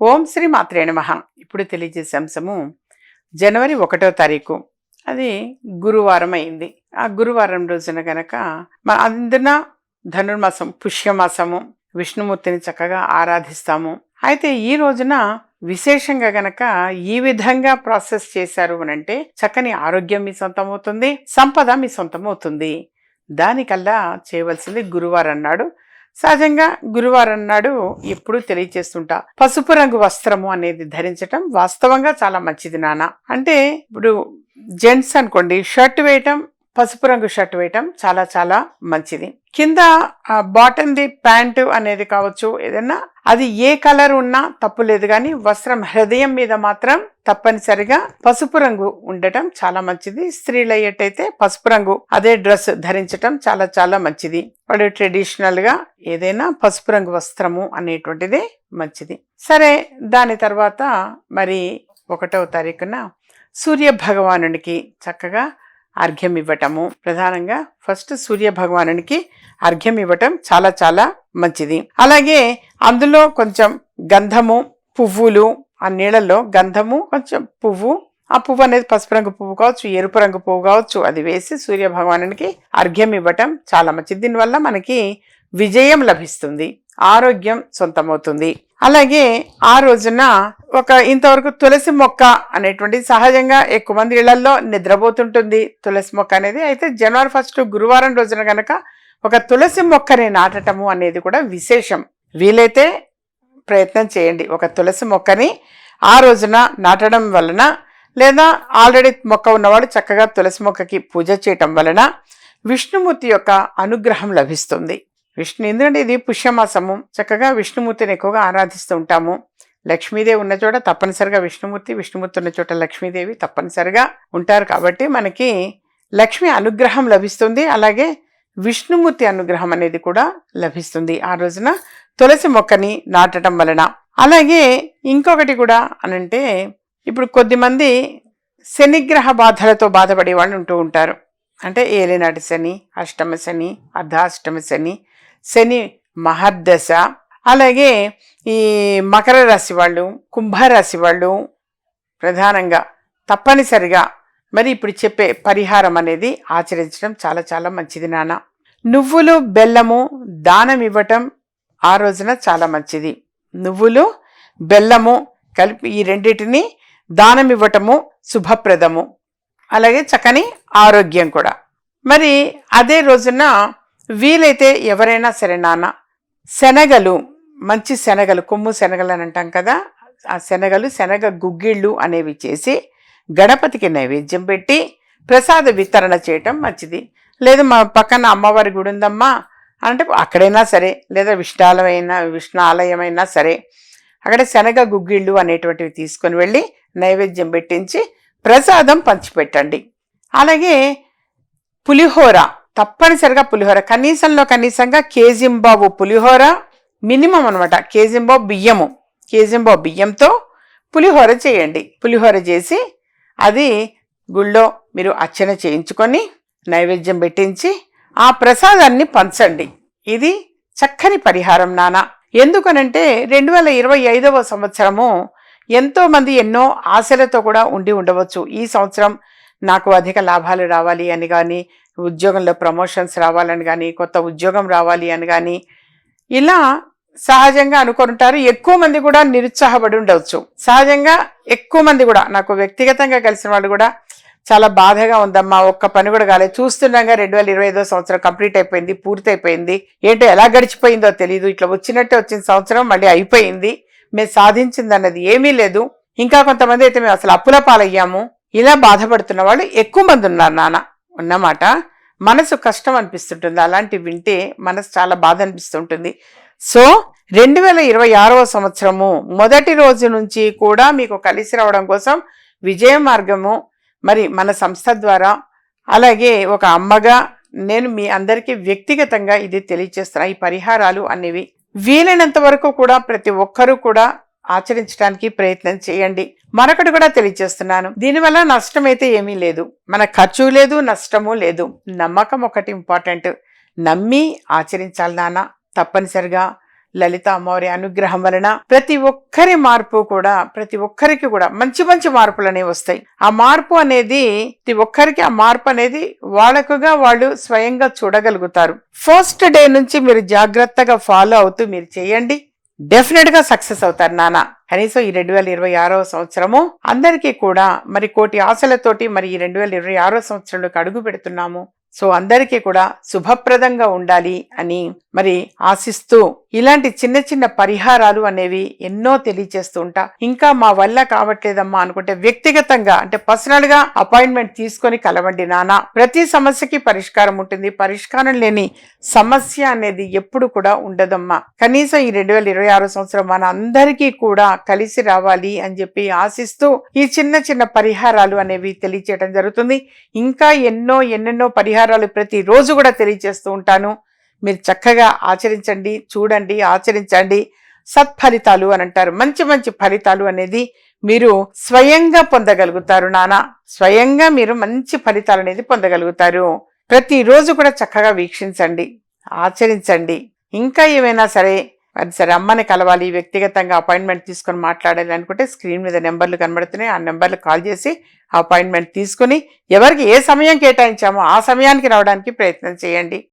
ఓం శ్రీ మాత్రే నమ. ఇప్పుడు తెలియజేసే అంశము జనవరి ఒకటో తారీఖు. అది గురువారం అయింది ఆ గురువారం రోజున గనక మన అందున ధనుర్మాసం పుష్యమాసము విష్ణుమూర్తిని చక్కగా ఆరాధిస్తాము. అయితే ఈ రోజున విశేషంగా గనక ఈ విధంగా ప్రాసెస్ చేశారు అని అంటే చక్కని ఆరోగ్యం మీ సొంతం అవుతుంది సంపద మీ సొంతం అవుతుంది దానికల్లా చేయవలసింది గురువారం నాడు సహజంగా గురువారం నాడు ఎప్పుడూ తెలియచేస్తుంటా. పసుపు రంగు వస్త్రము అనేది ధరించటం వాస్తవంగా చాలా మంచిది నాన్న. అంటే ఇప్పుడు జెంట్స్ అనుకోండి షర్ట్ వేయటం పసుపు రంగు షర్ట్ వేయటం చాలా చాలా మంచిది. కింద బాటమ్ది ప్యాంటు అనేది కావచ్చు ఏదైనా అది ఏ కలర్ ఉన్నా తప్పు లేదు కానీ వస్త్రం హృదయం మీద మాత్రం తప్పనిసరిగా పసుపు రంగు ఉండటం చాలా మంచిది. స్త్రీలు అయ్యేటైతే పసుపు రంగు అదే డ్రెస్ ధరించటం చాలా చాలా మంచిది. వాడు ట్రెడిషనల్గా ఏదైనా పసుపు రంగు వస్త్రము అనేటువంటిది మంచిది. సరే దాని తర్వాత మరి ఒకటవ తారీఖున సూర్య భగవానునికి చక్కగా అర్ఘ్యం ఇవ్వటము. ప్రధానంగా ఫస్ట్ సూర్య భగవానునికి అర్ఘ్యం ఇవ్వటం చాలా చాలా మంచిది. అలాగే అందులో కొంచెం గంధము పువ్వులు ఆ నీళ్ళల్లో గంధము కొంచెం పువ్వు. ఆ పువ్వు అనేది పసుపు రంగు పువ్వు కావచ్చు ఎరుపు రంగు పువ్వు కావచ్చు అది వేసి సూర్య భగవానునికి అర్ఘ్యం ఇవ్వటం చాలా మంచిది. దీనివల్ల మనకి విజయం లభిస్తుంది. ఆరోగ్యం సొంతమవుతుంది. అలాగే ఆ రోజున ఒక ఇంతవరకు తులసి మొక్క అనేటువంటి సహజంగా ఎక్కువ మంది ఇళ్ళలో నిద్రపోతుంటుంది. తులసి మొక్క అనేది అయితే జనవరి ఫస్ట్ గురువారం రోజున గనక ఒక తులసి మొక్కని నాటటము అనేది కూడా విశేషం. వీలైతే ప్రయత్నం చేయండి. ఒక తులసి మొక్కని ఆ రోజున నాటడం వలన లేదా ఆల్రెడీ మొక్క ఉన్నవాడు చక్కగా తులసి మొక్కకి పూజ చేయటం వలన విష్ణుమూర్తి యొక్క అనుగ్రహం లభిస్తుంది. విష్ణు ఎందుకంటే ఇది పుష్యమాసము. చక్కగా విష్ణుమూర్తిని ఎక్కువగా ఆరాధిస్తూ ఉంటాము. లక్ష్మీదేవి ఉన్న చోట తప్పనిసరిగా విష్ణుమూర్తి విష్ణుమూర్తి ఉన్న చోట లక్ష్మీదేవి తప్పనిసరిగా ఉంటారు. కాబట్టి మనకి లక్ష్మి అనుగ్రహం లభిస్తుంది. అలాగే విష్ణుమూర్తి అనుగ్రహం అనేది కూడా లభిస్తుంది ఆ రోజున. తులసి మొక్కని నాటడం వలన. అలాగే ఇంకొకటి కూడా అనంటే ఇప్పుడు కొద్దిమంది శనిగ్రహ బాధలతో బాధపడే వాళ్ళు ఉంటూ ఉంటారు. అంటే ఏలినాటి శని అష్టమ శని అర్ధాష్టమ శని శని మహర్దశ. అలాగే ఈ మకర రాశి వాళ్ళు కుంభరాశి వాళ్ళు ప్రధానంగా తప్పనిసరిగా మరి ఇప్పుడు చెప్పే పరిహారం అనేది ఆచరించడం చాలా చాలా మంచిది నాన్న. నువ్వులు బెల్లము దానం ఇవ్వటం ఆ రోజున చాలా మంచిది. నువ్వులు బెల్లము కలిపి ఈ రెండింటిని దానం ఇవ్వటము శుభప్రదము. అలాగే చక్కని ఆరోగ్యం కూడా. మరి అదే రోజున వీలైతే ఎవరైనా సరే నాన్న శనగలు మంచి శనగలు కొమ్ము శనగలు అని అంటాం కదా ఆ శనగలు శనగ గుగ్గిళ్ళు అనేవి చేసి గణపతికి నైవేద్యం పెట్టి ప్రసాద వితరణ చేయటం మంచిది. లేదు మా పక్కన అమ్మవారి గుడి ఉందమ్మా అంటే అక్కడైనా సరే లేదా విష్ణాలయమైనా విష్ణు ఆలయమైనా సరే అక్కడ శనగ గుగ్గిళ్ళు అనేటువంటివి తీసుకొని వెళ్ళి నైవేద్యం పెట్టించి ప్రసాదం పంచిపెట్టండి. అలాగే పులిహోర తప్పనిసరిగా పులిహోర. కనీసంలో కనీసంగా కేజింబాబు పులిహోర మినిమం అనమాట కేజింబాబు బియ్యము. కేజింబాబు బియ్యంతో పులిహోర చేయండి. పులిహోర చేసి అది గుళ్ళో మీరు అర్చన చేయించుకొని నైవేద్యం పెట్టించి ఆ ప్రసాదాన్ని పంచండి. ఇది చక్కని పరిహారం నానా ఎందుకనంటే రెండు వేల ఇరవై ఐదవ సంవత్సరము ఎంతోమంది ఎన్నో ఆశలతో కూడా ఉండి ఉండవచ్చు. ఈ సంవత్సరం నాకు అధిక లాభాలు రావాలి అని కానీ ఉద్యోగంలో ప్రమోషన్స్ రావాలని కానీ కొత్త ఉద్యోగం రావాలి అని కానీ ఇలా సహజంగా అనుకుంటారు. ఎక్కువ మంది కూడా నిరుత్సాహపడి ఉండవచ్చు. సహజంగా ఎక్కువ మంది కూడా నాకు వ్యక్తిగతంగా కలిసిన వాళ్ళు కూడా చాలా బాధగా ఉందమ్మా ఒక్క పని కూడా కాలేదు చూస్తుండగా రెండు వేల ఇరవై ఐదో సంవత్సరం కంప్లీట్ అయిపోయింది పూర్తి అయిపోయింది ఏంటో ఎలా గడిచిపోయిందో తెలియదు ఇట్లా వచ్చినట్టే వచ్చిన సంవత్సరం మళ్ళీ అయిపోయింది. మేము సాధించింది అన్నది ఏమీ లేదు. ఇంకా కొంతమంది అయితే మేము అసలు అప్పుల పాలయ్యాము. ఇలా బాధపడుతున్న వాళ్ళు ఎక్కువ మంది ఉన్నారు నాన్న. ఉన్నమాట మనసు కష్టం అనిపిస్తుంటుంది. అలాంటివి వింటే మనసు చాలా బాధ అనిపిస్తుంటుంది. సో రెండు వేల ఇరవై ఆరవ సంవత్సరము మొదటి రోజు నుంచి కూడా మీకు కలిసి రావడం కోసం విజయ మార్గము మరి మన సంస్థ ద్వారా అలాగే ఒక అమ్మగా నేను మీ అందరికీ వ్యక్తిగతంగా ఇది తెలియజేస్తున్నా ఈ పరిహారాలు అనేవి వీలైనంత వరకు కూడా ప్రతి ఒక్కరూ కూడా ఆచరించడానికి ప్రయత్నం చేయండి. మరొకటి కూడా తెలియజేస్తున్నాను. దీనివల్ల నష్టం అయితే ఏమీ లేదు. మన ఖర్చు లేదు నష్టము లేదు. నమ్మకం ఒకటి ఇంపార్టెంట్. నమ్మి ఆచరించాలి నాన్న. తప్పనిసరిగా లలిత అమ్మవారి అనుగ్రహం వలన ప్రతి ఒక్కరి మార్పు కూడా ప్రతి ఒక్కరికి కూడా మంచి మంచి మార్పులు అనేవి వస్తాయి. ఆ మార్పు అనేది ప్రతి ఒక్కరికి ఆ మార్పు అనేది వాళ్ళకుగా వాళ్ళు స్వయంగా చూడగలుగుతారు. ఫస్ట్ డే నుంచి మీరు జాగ్రత్తగా ఫాలో అవుతూ మీరు చేయండి. డెఫినెట్గా సక్సెస్ అవుతారు నాన్న. కనీసం ఈ రెండు వేల ఇరవై ఆరవ సంవత్సరము అందరికీ కూడా మరి కోటి ఆశలతోటి మరి ఈ రెండు వేల ఇరవై ఆరో సంవత్సరంలోకి అడుగు పెడుతున్నాము. సో అందరికీ కూడా శుభప్రదంగా ఉండాలి అని మరి ఆశిస్తూ ఇలాంటి చిన్న చిన్న పరిహారాలు అనేవి ఎన్నో తెలియచేస్తూ ఉంటా. ఇంకా మా వల్ల కావట్లేదమ్మా అనుకుంటే వ్యక్తిగతంగా అంటే పర్సనల్గా అపాయింట్మెంట్ తీసుకొని కలవండి నానా ప్రతి సమస్యకి పరిష్కారం ఉంటుంది. పరిష్కారం లేని సమస్య అనేది ఎప్పుడు కూడా ఉండదమ్మా. కనీసం ఈ రెండు వేల ఇరవై ఆరు సంవత్సరం మన అందరికీ కూడా కలిసి రావాలి అని చెప్పి ఆశిస్తూ ఈ చిన్న చిన్న పరిహారాలు అనేవి తెలియచేయడం జరుగుతుంది. ఇంకా ఎన్నో ఎన్నెన్నో పరిహారాలు ప్రతిరోజు కూడా తెలియజేస్తూ ఉంటాను. మీరు చక్కగా ఆచరించండి చూడండి ఆచరించండి. సత్ఫలితాలు అని అంటారు. మంచి మంచి ఫలితాలు అనేది మీరు స్వయంగా పొందగలుగుతారు నాన్న స్వయంగా మీరు మంచి ఫలితాలు అనేది పొందగలుగుతారు. ప్రతిరోజు కూడా చక్కగా వీక్షించండి ఆచరించండి. ఇంకా ఏమైనా సరే అది సరే అమ్మని కలవాలి వ్యక్తిగతంగా అపాయింట్మెంట్ తీసుకొని మాట్లాడాలి అనుకుంటే స్క్రీన్ మీద నెంబర్లు కనబడుతున్నాయి. ఆ నెంబర్లు కాల్ చేసి అపాయింట్మెంట్ తీసుకుని ఎవరికి ఏ సమయం కేటాయించామో ఆ సమయానికి రావడానికి ప్రయత్నం చేయండి.